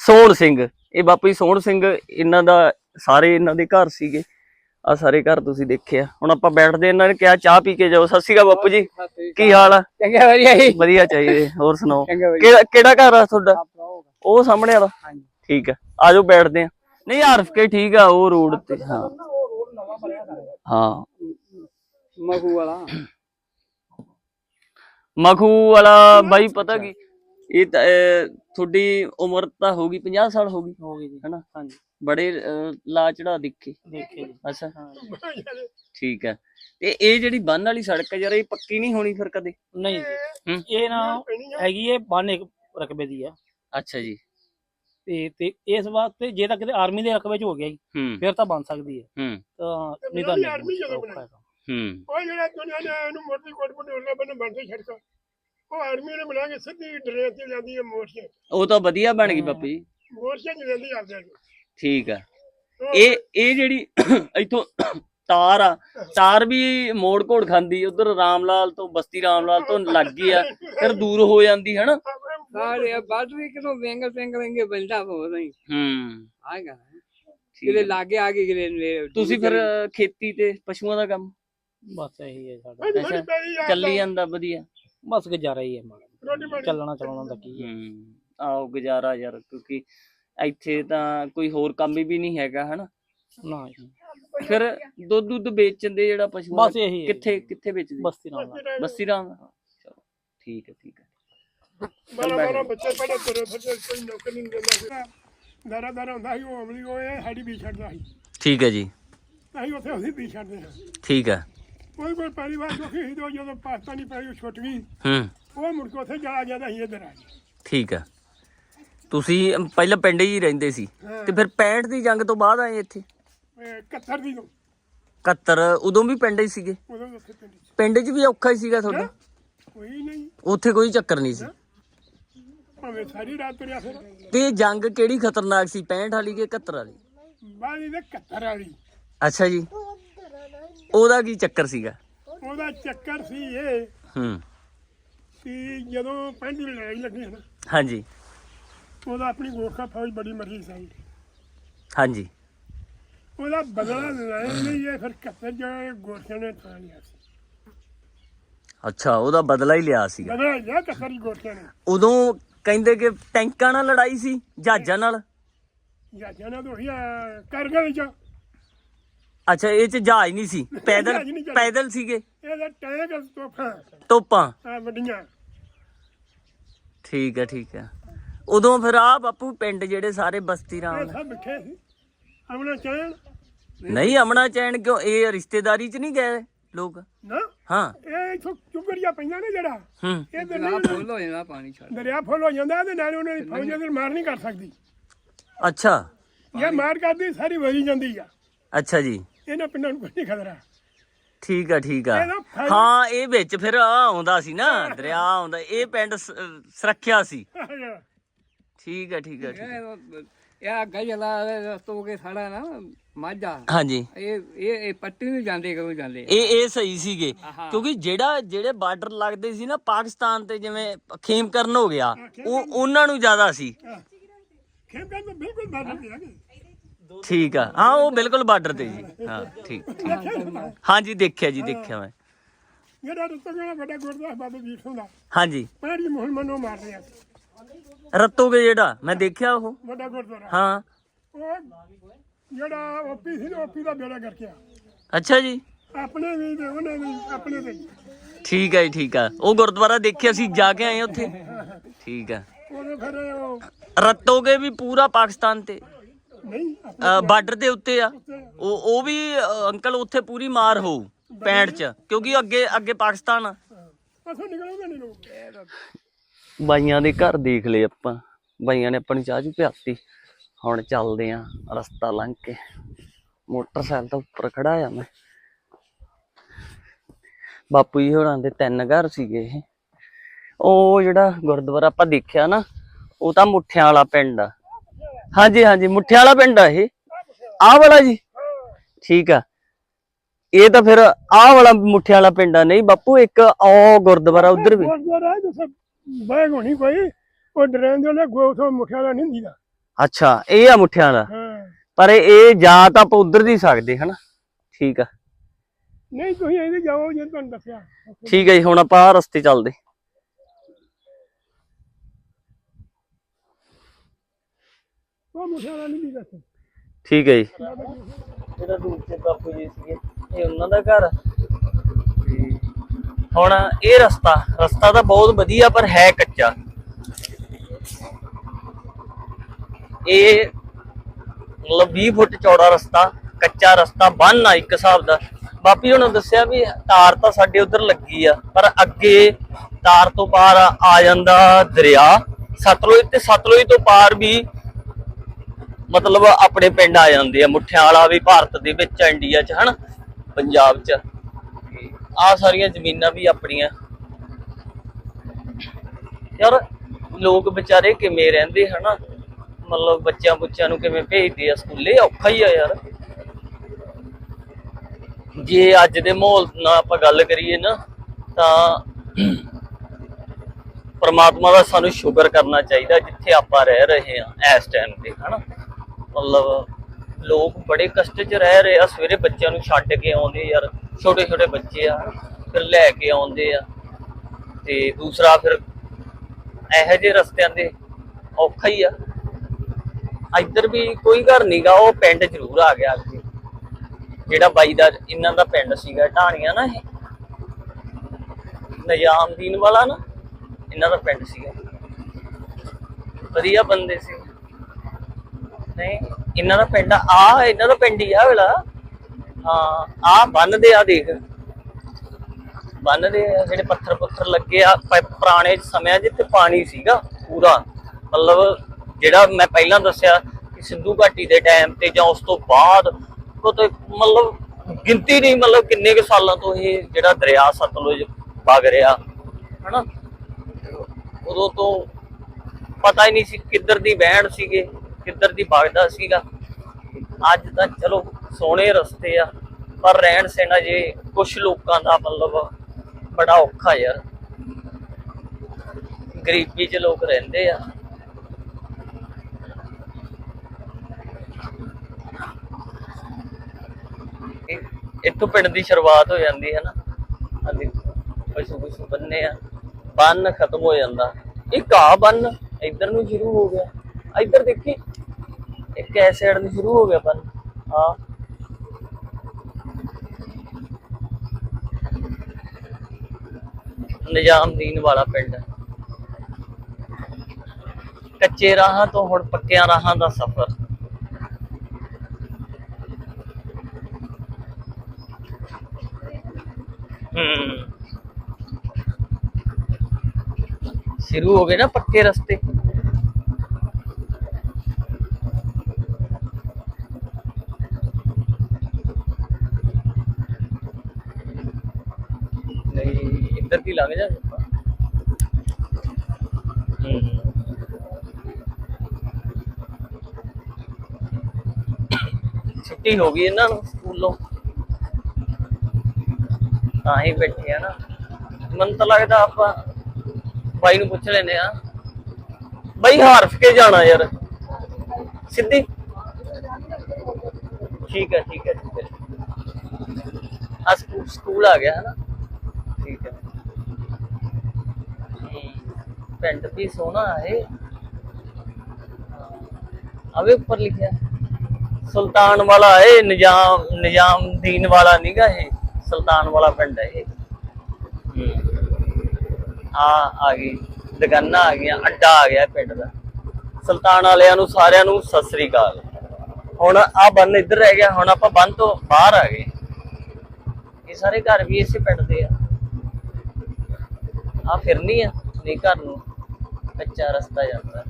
ਸੋਹਣ ਸਿੰਘ। ਇਹ ਬਾਪੂ ਜੀ ਸੋਹਣ ਸਿੰਘ ਇਹਨਾਂ ਦਾ ਸਾਰੇ ਇਹਨਾਂ ਦੇ ਘਰ ਸੀਗੇ। ਆ ਸਾਰੇ ਘਰ ਤੁਸੀਂ ਦੇਖਿਆ। ਹੁਣ ਆਪਾਂ ਬੈਠਦੇ ਇਹਨਾਂ ਨੇ ਕਿਹਾ ਚਾਹ ਪੀ ਕੇ ਜਾਓ। ਸਤਿ ਸ਼੍ਰੀ ਅਕਾਲ ਬਾਪੂ ਜੀ। ਕੀ ਹਾਲ ਆ? ਚੰਗਾ ਵਧੀਆ ਜੀ। ਵਧੀਆ ਚਾਹੀਦੇ। ਹੋਰ ਸੁਣਾਓ? ਕਿਹੜਾ ਕਿਹੜਾ ਘਰ ਆ ਤੁਹਾਡਾ? ਉਹ ਸਾਹਮਣੇ ਵਾਲਾ? ਠੀਕ ਆ। ਆਜੋ ਬੈਠਦੇ ਆ ਨਹੀਂ ਹਰਫ ਕੇ ਠੀਕ ਆ ਉਹ ਰੋਡ ਤੇ ਹਾਂ। ਹਾਂ। ਮਹੂ ਵਾਲਾ। ਮਖੂ ਵਾਲਾ ਬਾਈ ਪਤਾ ਕੀ? ਇਹ ਤੁਹਾਡੀ ਉਮਰ ਤਾਂ ਹੋ ਗਈ 50 ਸਾਲ ਹੋ ਗਈ। ਹੋ ਗਈ ਜੀ। ਹਨਾ? ਹਾਂਜੀ। ਬੜੇ ਅਹ, ਲਾ ਚੜਾ ਦੇਖੇ। ਦੇਖੇ ਜੀ। ਅੱਛਾ। ਹਾਂ ਠੀਕ ਹੈ ਤੇ ਇਹ ਜਿਹੜੀ ਬੰਨ ਵਾਲੀ ਸੜਕ ਹੈ ਯਾਰ ਇਹ ਪੱਕੀ ਨਹੀਂ ਹੋਣੀ ਫਿਰ ਕਦੇ? ਨਹੀਂ ਜੀ। ਇਹ ਨਾ ਹੈਗੀ ਇਹ ਬੰਨ ਇੱਕ ਰਕਬੇ ਦੀ ਆ। ਅੱਛਾ ਜੀ। ਤੇ ਤੇ ਇਸ ਵਾਸਤੇ ਜੇ ਤਾਂ ਕਿਤੇ ਆਰਮੀ ਦੇ ਰਕਬੇ 'ਚ ਹੋ ਗਿਆ ਜੀ ਹੂੰ। ਫਿਰ ਤਾਂ ਬਣ ਸਕਦੀ ਹੈ ਹੂੰ। ਤਾਂ ਨਹੀਂ ਤਾਂ ਨਹੀਂ ਆਰਮੀ ਜਦੋਂ ਔਖਾ ਬਣਾਈ। ਹੂੰ। ਉਹ ਜਿਹੜਾ ਦੁਨੀਆ ਨੇ ਇਹਨੂੰ ਮੋਟੀ ਕੋਟ ਕੋਟ ਉਹਨੇ ਬੰਨ ਬੰਦੇ ਛੜਕਾ ਉਹ ਆਰਮੀ ਨੇ ਬਣਾ ਕੇ ਸਿੱਧੀ ਡਰੇਨ ਤੇ ਜਾਂਦੀ ਹੈ ਮੋਰਚੇ। ਉਹ ਤਾਂ ਵਧੀਆ ਬਣ ਗਈ ਬਾਪੂ ਜੀ ਮੋਰਚੇ ਚ ਜਾਂਦੀ ਆਪਦੇ ਨੂੰ ਠੀਕ ਆ। ਇਹ ਇਹ ਜਿਹੜੀ ਇੱਥੋਂ ਤਾਰ ਆ ਤਾਰ ਵੀ ਮੋੜ ਘੋੜ ਖਾਂਦੀ ਉਧਰ ਰਾਮਲਾਲ ਤੋਂ ਬਸਤੀ ਰਾਮਲਾਲ ਤੋਂ ਲੱਗ ਗਈ ਆ ਫਿਰ ਦੂਰ ਹੋ ਜਾਂਦੀ ਹਨਾ? ਸਾਰੇ ਬਾਅਦ ਵੀ ਕਿਨੂੰ ਵੇਂਗ ਵੇਂਗ ਵੇਂਗੇ ਬੰਦਾ ਹੋ। ਨਹੀਂ ਹੂੰ ਆਏਗਾ ਠੀਕ ਕਿਲੇ ਆ। ਲਾਗੇ ਆ ਗਏ ਕਿਲੇ ਮੇਰੇ ਤੁਸੀਂ ਫਿਰ ਖੇਤੀ ਤੇ ਪਸ਼ੂਆਂ ਦਾ ਕੰਮ? ਬਸ ਇਹੀ ਹੈ ਸਾਡਾ। ਚੱਲੀ ਜਾਂਦਾ ਵਧੀਆ। ਬਸ ਗੁਜ਼ਾਰਾ ਹੀ ਹੈ ਮਾੜਾ। ਚੱਲਣਾ ਚਲਾਉਣਾ ਦਾ ਕੀ ਹੂੰ। ਆਓ ਗੁਜ਼ਾਰਾ ਯਾਰ ਕਿਉਂਕਿ ਇੱਥੇ ਤਾਂ ਕੋਈ ਹੋਰ ਕੰਮ ਵੀ ਨਹੀਂ ਹੈਗਾ ਹਨਾ? ਨਾ ਜੀ। ਫਿਰ ਦੁੱਧ ਦੁੱਧ ਵੇਚਣ ਦੇ ਜਿਹੜਾ ਪਸ਼ੂ ਬਸ ਇਹੀ ਹੈ ਕਿੱਥੇ ਕਿੱਥੇ ਵੇਚਦੇ? ਬਸਤੀ ਨਾਲ ਨਾਲ। ਬੱਸੀ ਰਾਮ ਚਲੋ ਠੀਕ ਹੈ ਠੀਕ ਹੈ। ਬਾਰਾਂ ਬਾਰਾਂ ਬੱਚੇ ਪੜੇ ਤੁਰੇ ਫਿਰਦੇ ਕੋਈ ਨੌਕਰੀ ਨਹੀਂ ਦਿੰਦਾ ਦਾਰਾ ਦਾਰਾ ਹੁੰਦਾ ਸੀ ਉਹ ਅਮਲੀ ਉਹ ਇਹ ਸਾਡੀ ਵੀ ਛੱਡਦਾ ਸੀ। ਠੀਕ ਹੈ ਜੀ। ਅਸੀਂ ਉੱਥੇ ਉਹਦੀ ਵੀ ਛੱਡਦੇ ਹਾਂ। ਠੀਕ ਹੈ। ਕੋਈ ਕੋਈ ਪਰਿਵਾਰ ਦੁਖੀ ਸੀ ਤੇ ਜਦੋਂ ਪਾਕਿਸਤਾਨੀ ਪਈ ਉਹ ਛੁੱਟ ਗਈ। ਹੂੰ। ਉਹ ਮੁੜ ਕੇ ਉੱਥੇ ਚਲਾ ਜਾਂਦਾ ਸੀ ਇੱਧਰ ਆ ਠੀਕ ਹੈ। ਤੁਸੀਂ ਪਹਿਲਾਂ ਪਿੰਡ ਹੀ ਰਹਿੰਦੇ ਸੀ। ਹਾਂ। ਤੇ ਫਿਰ 65 ਦੀ ਜੰਗ ਤੋਂ ਬਾਅਦ ਆਏ ਇੱਥੇ? ਇਹ 71 ਦੀ ਤੋਂ 71 ਉਦੋਂ ਵੀ ਪਿੰਡ ਹੀ ਸੀਗੇ? ਉਦੋਂ ਉੱਥੇ ਪਿੰਡ 'ਚ ਵੀ ਔਖਾ ਹੀ ਸੀਗਾ ਤੁਹਾਡਾ? ਕੋਈ ਨਹੀਂ। ਉੱਥੇ ਕੋਈ ਚੱਕਰ ਨਹੀਂ ਸੀ? ਭਾਵੇਂ ਸਾਰੀ ਰਾਤ ਤੁਰਿਆ ਫਿਰ। ਤੇ ਇਹ ਜੰਗ ਕਿਹੜੀ ਖਤਰਨਾਕ ਸੀ 65 ਵਾਲੀ ਕਿ 71 ਵਾਲੀ? ਬਾਅਦ ਇਹਦੇ 71 ਵਾਲੀ। ਅੱਛਾ ਜੀ। ਉਹਦਾ ਕੀ ਚੱਕਰ ਸੀਗਾ? ਉਹਦਾ ਚੱਕਰ ਸੀ ਇਹ ਹੂੰ। ਕਿ ਜਦੋਂ ਪਹਿਲੀ ਲੜਾਈ ਲੱਗੀ ਨਾ ਹਾਂਜੀ। ਉਹਦਾ ਆਪਣੀ ਗੋਰਖਾ ਫੌਜ ਬੜੀ ਮਰੀ ਸੀ ਹਾਂਜੀ। ਉਹਦਾ ਬਦਲਾ ਲੈਣ ਲਈ ਇਹ ਫਿਰ 71 ਜਿਹੜੇ ਗੋਰਖਿਆਂ ਨੇ ਥਾਂ ਲਿਆ ਸੀ। ਅੱਛਾ ਉਹਦਾ ਬਦਲਾ ਹੀ ਲਿਆ ਸੀਗਾ। ਬਦਲਾ ਲਿਆ 71 ਗੋਰਖਿਆਂ ਨੇ। ਉਦੋਂ ਕਹਿੰਦੇ ਕਿ ਟੈਂਕਾਂ ਨਾਲ ਲੜਾਈ ਸੀ ਜਹਾਜ਼ਾਂ ਨਾਲ? ਜਾਜਾਂ ਨਾਲ ਦੋਹੀ ਕਰਗਲ ਚ ਅੱਛਾ ਇਹ ਚ ਜਹਾਜ਼ ਨਹੀਂ ਸੀ ਪੈਦਲ ਜਹਾਜ਼। ਪੈਦਲ ਸੀਗੇ? ਇਹਦਾ ਟੈਂਕ ਤੋਫਾਂ ਤੋਪਾਂ? ਆ ਵੱਡੀਆਂ। ਠੀਕ ਹੈ ਠੀਕ ਹੈ। ਉਦੋਂ ਫਿਰ ਆ ਬਾਪੂ ਪਿੰਡ ਜਿਹੜੇ ਸਾਰੇ ਬਸਤੀ ਇਹ ਰਾਮ ਸਭ ਬਿਠੇ ਸੀ। ਆਪਣਾ ਚੈਨ? ਨਹੀਂ ਅਮਣਾ ਚੈਨ ਕਿਉਂ? ਇਹ ਰਿਸ਼ਤੇਦਾਰੀ ਚ ਨਹੀਂ ਗਏ ਲੋਕ? ਨਾ। ਹਾਂ। ਇਹ ਇਥੋਂ ਚੁਗੜੀਆਂ ਪਈਆਂ ਨੇ ਜਿਹੜਾ। ਹੂੰ। ਇਹ ਦਰਿਆ ਦਰਿਆ ਫੁੱਲ ਹੋ ਜਾਂਦਾ ਪਾਣੀ ਛੱਡ ਦਰਿਆ ਫੁੱਲ ਹੋ ਜਾਂਦਾ ਤੇ ਨਾਲੇ ਉਹਨਾਂ ਦੀ ਫੌਜ ਅਗਰ ਮਾਰ ਨਹੀਂ ਕਰ ਸਕਦੀ। ਅੱਛਾ। ਜੇ ਮਾਰ ਕਰਦੀ ਸਾਰੀ ਵਰੀ ਜਾਂਦੀ ਆ। ਅੱਛਾ ਜੀ। ਇਹਨਾਂ ਪਿੰਡਾਂ ਨੂੰ ਕੋਈ ਨਹੀਂ ਖਤਰਾ। ਠੀਕ ਆ ਠੀਕ ਆ। ਇਹ ਹਾਂ ਇਹ ਵਿੱਚ ਫਿਰ ਆਉਂਦਾ ਸੀ ਨਾ ਦਰਿਆ ਆਉਂਦਾ। ਇਹ ਪਿੰਡ ਸੁਰੱਖਿਆ ਸੀ। ਠੀਕ ਆ ਠੀਕ ਆ ਠੀਕ ਆ। ਇਹ ਅੱਗਾ ਜਲਾ ਤੋ ਕੇ ਸਾੜਾ ਨਾ ਮਾਝਾ ਹਾਂਜੀ। ਇਹ ਇਹ ਇਹ ਪੱਟੀ ਨੂੰ ਜਾਂਦੇ ਕਦੋਂ ਜਾਂਦੇ ਆ। ਇਹ ਇਹ ਸਹੀ ਸੀਗੇ। ਕਿਉਂਕਿ ਜਿਹੜਾ ਜਿਹੜੇ ਬਾਰਡਰ ਲੱਗਦੇ ਸੀ ਨਾ ਪਾਕਿਸਤਾਨ ਤੇ ਜਿਵੇਂ ਖੇਮਕਰਨ ਹੋ ਗਿਆ ਉਹ ਉਹਨਾਂ ਨੂੰ ਜ਼ਿਆਦਾ ਸੀ। ਤਾਂ ਬਿਲਕੁਲ ਹੈਗੇ ਠੀਕ ਆ। ਹਾਂ ਉਹ ਬਿਲਕੁਲ ਬਾਰਡਰ ਤੇ ਜੀ ਹਾਂ ਠੀਕ। ਹਾਂਜੀ ਦੇਖਿਆ ਜੀ ਦੇਖਿਆ ਮੈਂ। ਜਿਹੜਾ ਵੱਡਾ ਗੁਰਦੁਆਰਾ ਬਾਬਾ ਵੀਰ ਸਿੰਘ ਦਾ ਹਾਂਜੀ। ਪਹਿਲੀ ਮੁਸਲਮਾਨ ਨੂੰ ਮਾਰ ਰਿਹਾ ਰਤੋਗੇ ਜਿਹੜਾ? ਮੈਂ ਦੇਖਿਆ ਉਹ। ਵੱਡਾ ਗੁਰਦੁਆਰਾ। ਹਾਂ। ਉਹ ਜਿਹੜਾ ਓਪੀ ਸੀ ਨਾ ਓਪੀ ਦਾ ਬੇੜਾ ਕਰਕੇ ਆ। ਅੱਛਾ ਜੀ। ਆਪਣੇ ਵੀ ਤੇ ਉਹਨੇ ਵੀ ਆਪਣੇ ਤੇ ਠੀਕ ਹੈ ਜੀ ਠੀਕ ਆ। ਉਹ ਗੁਰਦੁਆਰਾ ਦੇਖਿਆ ਸੀ ਜਾ ਕੇ ਆਏ ਉੱਥੇ? ਠੀਕ ਆ। ਉਹਨੇ ਫਿਰ ਉਹ ਰਤੋਗੇ ਵੀ ਪੂਰਾ ਪਾਕਿਸਤਾਨ ਤੇ? ਨਹੀਂ ਬਾਰਡਰ ਦੇ ਉੱਤੇ ਆ? ਉਹ ਉਹ ਵੀ ਅੰਕਲ ਉੱਥੇ ਪੂਰੀ ਮਾਰ ਹੋਊ 65 ਚ ਕਿਉਂਕਿ ਅੱਗੇ ਅੱਗੇ ਪਾਕਿਸਤਾਨ ਆ। ਪਾਸੋਂ ਨਿਕਲੋਗੇ ਨਹੀਂ ਲੋਕ। ਬਾਈਆਂ ਦੇ ਘਰ ਦੇਖ ਲਏ ਆਪਾਂ। ਬਾਈਆਂ ਨੇ ਆਪਣੀ ਚਾਹ ਚੂ ਪਿਆਤੀ। ਹੁਣ ਚੱਲਦੇ ਆ ਰਸਤਾ ਲੰਘ ਕੇ। ਮੋਟਰਸਾਈਕਲ ਤੋਂ ਉੱਪਰ ਖੜਾ ਆ ਮੈਂ। ਬਾਪੂ ਜੀ ਹੋਰਾਂ ਦੇ ਤਿੰਨ ਘਰ ਸੀਗੇ ਇਹ। ਉਹ ਜਿਹੜਾ ਗੁਰਦੁਆਰਾ ਆਪਾਂ ਦੇਖਿਆ ਨਾ, ਉਹ ਤਾਂ ਮੁੱਠਿਆਂ ਵਾਲਾ ਪਿੰਡ ਆ। ਹਾਂਜੀ ਹਾਂਜੀ, ਮੁੱਠਿਆਂ ਵਾਲਾ ਪਿੰਡ ਆ ਇਹ। ਆਹ ਵਾਲਾ ਜੀ। ਠੀਕ ਆ। ਇਹ ਤਾਂ ਫਿਰ ਆਹ ਵਾਲਾ ਮੁੱਠਿਆਂ ਵਾਲਾ ਪਿੰਡ ਆ। ਨਹੀਂ ਬਾਪੂ, ਇੱਕ ਉਹ ਗੁਰਦੁਆਰਾ ਉਧਰ ਵੀ। ਗੁਰਦੁਆਰਾ ਹੈ ਜਿਸ ਬੈਗ ਹੋਣੀ ਕੋਈ ਉਹ ਡਰੇਨ ਦੇ ਲੈ ਗੋ ਤੋਂ ਮੁਖਿਆ ਦਾ ਨਹੀਂ ਹੁੰਦੀਦਾ ਅੱਛਾ ਇਹ ਆ ਮੁੱਠਿਆਂ ਦਾ? ਹਾਂ। ਪਰ ਇਹ ਜਾ ਤਾਂ ਆਪਾਂ ਉਧਰ ਦੀ ਸਕਦੇ ਹਨਾ? ਠੀਕ ਆ। ਨਹੀਂ ਤੁਸੀਂ ਇਹਦੇ ਜਾਓ ਜੇ ਤੁਹਾਨੂੰ ਦੱਸਿਆ। ਠੀਕ ਹੈ ਜੀ ਹੁਣ ਆਪਾਂ ਆਹ ਰਸਤੇ ਚੱਲਦੇ। ਉਹ ਮੁਖਿਆ ਦਾ ਨਹੀਂ ਦੱਸਿਆ ਠੀਕ ਹੈ ਜੀ। ਜਿਹੜਾ ਦੂਜੇ ਬਾਪੂ ਜੀ ਸੀਗੇ ਇਹ ਉਹਨਾਂ ਦਾ ਘਰ ਆ। ਤੇ ਹੁਣ ਇਹ ਰਸਤਾ ਰਸਤਾ ਤਾਂ ਬਹੁਤ ਵਧੀਆ ਪਰ ਹੈ ਕੱਚਾ। ਇਹ ਮਤਲਬ 20 ਫੁੱਟ ਚੌੜਾ ਰਸਤਾ, ਕੱਚਾ ਰਸਤਾ ਬੰਨ ਆ ਇੱਕ ਹਿਸਾਬ ਦਾ। ਬਾਪੀ ਹੁਣ ਦੱਸਿਆ ਵੀ ਤਾਰ ਤਾਂ ਸਾਡੇ ਉਧਰ ਲੱਗੀ ਆ, ਪਰ ਅੱਗੇ ਤਾਰ ਤੋਂ ਪਾਰ ਆ- ਜਾਂਦਾ ਦਰਿਆ। ਸਤਲੁਜ ਤੇ ਸਤਲੁਜ ਤੋਂ ਪਾਰ ਵੀ ਮਤਲਬ ਆਪਣੇ ਪਿੰਡ ਆ ਜਾਂਦੇ ਆ। ਮੁੱਠਿਆਂ ਵਾਲਾ ਵੀ ਭਾਰਤ ਦੇ ਵਿੱਚ ਇੰਡੀਆ 'ਚ, ਹਨਾ? ਪੰਜਾਬ 'ਚ। ਆ ਸਾਰੀਆਂ ਜ਼ਮੀਨਾਂ ਵੀ ਆਪਣੀਆਂ। ਯਾਰ, ਲੋਕ ਵਿਚਾਰੇ ਕਿਵੇਂ ਰਹਿੰਦੇ ਹਨਾ? ਮਤਲਬ ਬੱਚਿਆਂ ਬੁੱਚਿਆਂ ਨੂੰ ਕਿਵੇਂ ਭੇਜਦੇ ਆ ਸਕੂਲੇ? ਔਖਾ ਹੀ ਆ ਯਾਰ। ਜੇ ਅੱਜ ਦੇ ਮਾਹੌਲ ਨਾਲ ਆਪਾਂ ਗੱਲ ਕਰੀਏ ਨਾ, ਤਾਂ ਪਰਮਾਤਮਾ ਦਾ ਸਾਨੂੰ ਸ਼ੁਕਰ ਕਰਨਾ ਚਾਹੀਦਾ ਜਿੱਥੇ ਆਪਾਂ ਰਹਿ ਰਹੇ ਹਾਂ ਇਸ ਟਾਈਮ ਤੇ, ਹਨਾ? ਮਤਲਬ ਲੋਕ ਬੜੇ ਕਸ਼ਟ 'ਚ ਰਹਿ ਰਹੇ ਆ, ਸਵੇਰੇ ਬੱਚਿਆਂ ਨੂੰ ਛੱਡ ਕੇ ਆਉਂਦੇ ਯਾਰ। ਛੋਟੇ ਛੋਟੇ ਬੱਚੇ ਆ, ਫਿਰ ਲੈ ਕੇ ਆਉਂਦੇ ਆ ਤੇ ਦੂਸਰਾ ਫਿਰ ਇਹੋ ਜਿਹੇ ਰਸਤਿਆਂ ਦੇ ਔਖਾ ਹੀ ਆ। ਇੱਧਰ ਵੀ ਕੋਈ ਘਰ ਨਹੀਂਗਾ ਉਹ ਪਿੰਡ ਜ਼ਰੂਰ ਆ ਗਿਆ ਅੱਗੇ। ਜਿਹੜਾ ਬਾਈ ਦਾ, ਇਹਨਾਂ ਦਾ ਪਿੰਡ ਸੀਗਾ, ਢਾਣੀਆਂ ਨਾ ਇਹ। ਨਿਜ਼ਾਮਦੀਨ ਵਾਲਾ ਨਾ, ਇਹਨਾਂ ਦਾ ਪਿੰਡ ਸੀਗਾ। ਵਧੀਆ ਬੰਦੇ ਸੀ। ਨਹੀਂ, ਇਹਨਾਂ ਦਾ ਪਿੰਡ ਆ, ਇਹਨਾਂ ਦਾ ਪਿੰਡ ਹੀ ਆ ਵੇਲਾ। ਹਾਂ ਆ ਬੰਨਦੇ ਆ ਦੇਖ। ਬੰਨਦੇ ਆ ਜਿਹੜੇ ਪੱਥਰ ਪੁੱਥਰ ਲੱਗੇ ਆ ਪੁਰਾਣੇ ਸਮਿਆਂ ਜਿੱਥੇ ਪਾਣੀ ਸੀਗਾ ਪੂਰਾ। ਮਤਲਬ ਜਿਹੜਾ ਮੈਂ ਪਹਿਲਾਂ ਦੱਸਿਆ ਕਿ ਸਿੰਧੂ ਘਾਟੀ ਦੇ ਟਾਈਮ ਤੇ ਜਾਂ ਉਸ ਤੋਂ ਬਾਅਦ ਕੋਤੇ ਮਤਲਬ ਗਿਣਤੀ ਨਹੀਂ, ਮਤਲਬ ਕਿੰਨੇ ਕੁ ਸਾਲਾਂ ਤੋਂ ਇਹ ਜਿਹੜਾ ਦਰਿਆ ਸਤਲੁਜ ਵਗ ਰਿਹਾ, ਹਨਾ? ਉਦੋਂ ਤੋਂ ਪਤਾ ਹੀ ਨਹੀਂ ਸੀ ਕਿੱਧਰ ਦੀ ਵਹਿਣ ਸੀਗੇ, ਕਿੱਧਰ ਦੀ ਵਗਦਾ ਸੀਗਾ। ਅੱਜ ਤਾਂ ਚਲੋ ਸੋਹਣੇ ਰਸਤੇ ਆ, ਪਰ ਰਹਿਣ ਸਹਿਣ ਜੇ ਕੁਝ ਲੋਕਾਂ ਦਾ ਮਤਲਬ ਬੜਾ ਔਖਾ ਯਾਰ। ਗਰੀਬੀ 'ਚ ਲੋਕ ਰਹਿੰਦੇ ਆ। ਇੱਥੋਂ ਪਿੰਡ ਦੀ ਸ਼ੁਰੂਆਤ ਹੋ ਜਾਂਦੀ ਹੈ ਨਾ। ਆ ਪਸ਼ੂ ਪਸ਼ੂ ਬੰਨੇ ਆ, ਬੰਨ ਖਤਮ ਹੋ ਜਾਂਦਾ। ਇਹ ਘਾਹ ਬੰਨ ਇੱਧਰ ਨੂੰ ਸ਼ੁਰੂ ਹੋ ਗਿਆ। ਇੱਧਰ ਦੇਖੀ, ਇੱਕ ਐ ਸਾਈਡ ਨੂੰ ਸ਼ੁਰੂ ਹੋ ਗਿਆ ਬੰਨ। ਹਾਂ ਨਿਜ਼ਾਮਦੀਨ ਵਾਲਾ ਪਿੰਡ ਕੱਚੇ ਰਾਹਾਂ ਤੋਂ ਹੁਣ ਪੱਕਿਆਂ ਰਾਹਾਂ ਦਾ ਸਫ਼ਰ। ਹੂੰ। ਸ਼ੁਰੂ ਹੋ ਗਏ ਨਾ ਪੱਕੇ ਰਸਤੇ। ਇੱਧਰ ਦੀ ਲੰਘ ਜਾ ਹੂੰ। ਛੁੱਟੀ ਹੋ ਗਈ ਇਹਨਾਂ ਨੂੰ ਸਕੂਲੋਂ। ਤਾਂ ਹੀ ਬੈਠੇ ਆ ਨਾ। ਮਨ ਤਾਂ ਲੱਗਦਾ ਆਪਾਂ ਬਾਈ ਨੂੰ ਪੁੱਛ ਲੈਨੇ ਆ ਬਾਈ ਹਾਰਫ ਕੇ ਜਾਣਾ ਯਾਰ। ਸਿੱਧੀ। ਠੀਕ ਹੈ ਠੀਕ ਹੈ ਠੀਕ ਹੈ। ਆ ਸਕੂਲ ਆ ਗਿਆ ਹੈ ਨਾ ਠੀਕ ਹੈ ਹਮ, ਪਿੰਡ ਵੀ ਸੋਹਣਾ ਹੈ। ਅਵੇ ਉੱਪਰ ਲਿਖਿਆ। ਸੁਲਤਾਨ ਵਾਲਾ ਹੈ ਨਿਜ਼ਾਮ, ਨਿਜ਼ਾਮਦੀਨ ਵਾਲਾ ਨਹੀਂਗਾ ਇਹ, ਸੁਲਤਾਨ ਵਾਲਾ ਪਿੰਡ ਹੈ ਇਹ। ਆ ਆ ਗਈ, ਦੁਕਾਨਾਂ ਆ ਗਈਆਂ, ਅੱਡਾ ਆ ਗਿਆ ਪਿੰਡ ਦਾ। ਸੁਲਤਾਨ ਵਾਲਿਆਂ ਨੂੰ ਸਾਰਿਆਂ ਨੂੰ ਸਤਿ ਸ੍ਰੀ ਅਕਾਲ। ਹੁਣ ਆ ਬੰਨ ਇੱਧਰ ਰਹਿ ਗਿਆ, ਹੁਣ ਆਪਾਂ ਬੰਨ ਤੋਂ ਬਾਹਰ ਆ ਗਏ। ਇਹ ਸਾਰੇ ਘਰ ਵੀ ਇਸੇ ਪਿੰਡ ਦੇ ਆ। ਆ ਫਿਰਨੀ ਆ, ਨਹੀਂ ਘਰ ਨੂੰ। ਕੱਚਾ ਰਸਤਾ ਜਾਂਦਾ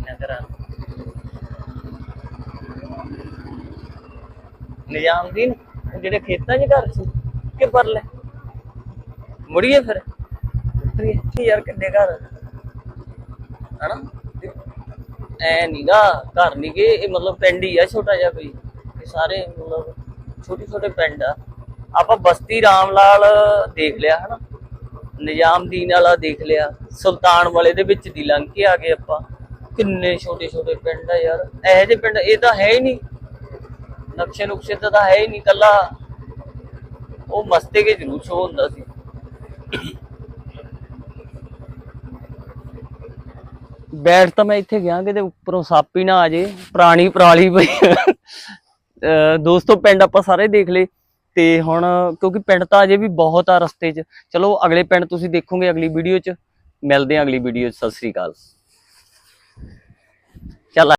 ਇਹਨਾਂ ਘਰਾਂ ਨੂੰ। ਨਿਜ਼ਾਮਦੀਨ ਜਿਹੜੇ ਖੇਤਾਂ 'ਚ ਘਰ ਸੀ ਕਿ ਪਰਲੇ? ਮੁੜੀਏ ਫਿਰ। ਉਤਰੀਏ ਯਾਰ ਕਿੰਨੇ ਘਰ? ਹਨਾ? ਐ ਨੀਗਾ ਘਰ ਨੀਗੇ ਇਹ ਮਤਲਬ ਪਿੰਡ ਹੀ ਆ ਛੋਟਾ ਜਿਹਾ ਕੋਈ। ਇਹ ਸਾਰੇ ਮਤਲਬ ਛੋਟੇ ਛੋਟੇ ਪਿੰਡ ਆ। ਆਪਾਂ ਬਸਤੀ ਰਾਮ ਲਾਲ ਦੇਖ ਲਿਆ ਹਨਾ? ਨਿਜ਼ਾਮਦੀਨ ਵਾਲਾ ਦੇਖ ਲਿਆ, ਸੁਲਤਾਨ ਵਾਲੇ ਦੇ ਵਿੱਚ ਦੀ ਲੰਘ ਕੇ ਆ ਗਏ ਆਪਾਂ। ਕਿੰਨੇ ਛੋਟੇ ਛੋਟੇ ਪਿੰਡ ਆ ਯਾਰ, ਇਹੋ ਜਿਹੇ ਪਿੰਡ, ਇਹ ਤਾਂ ਹੈ ਹੀ ਨਹੀਂ। ਨਕਸ਼ੇ ਨੁਕਸ਼ੇ ਤਾਂ ਹੈ ਹੀ ਨਹੀਂ ਕੱਲਾ ਉਹ ਮਸਤੇ ਕੇ ਜ਼ਰੂਰ ਸ਼ੋ ਹੁੰਦਾ ਸੀ। ਬੈਠ ਤਾਂ ਮੈਂ ਇੱਥੇ ਗਿਆ ਕਿਤੇ, ਉੱਪਰੋਂ ਸੱਪ ਹੀ ਨਾ ਆ ਜੇ, ਪੁਰਾਣੀ ਪਰਾਲੀ ਪਈ। ਅਹ ਦੋਸਤੋ, ਪਿੰਡ ਆਪਾਂ ਸਾਰੇ ਦੇਖ ਲਏ। ਤੇ ਹੁਣ ਕਿਉਂਕਿ ਪਿੰਡ ਤਾਂ ਅਜੇ ਵੀ ਬਹੁਤ ਆ ਰਸਤੇ 'ਚ। ਚਲੋ ਅਗਲੇ ਪਿੰਡ ਤੁਸੀਂ ਦੇਖੋਗੇ ਅਗਲੀ ਵੀਡੀਓ 'ਚ। ਮਿਲਦੇ ਹਾਂ ਅਗਲੀ ਵੀਡੀਓ 'ਚ। ਸਤਿ ਸ੍ਰੀ ਅਕਾਲ।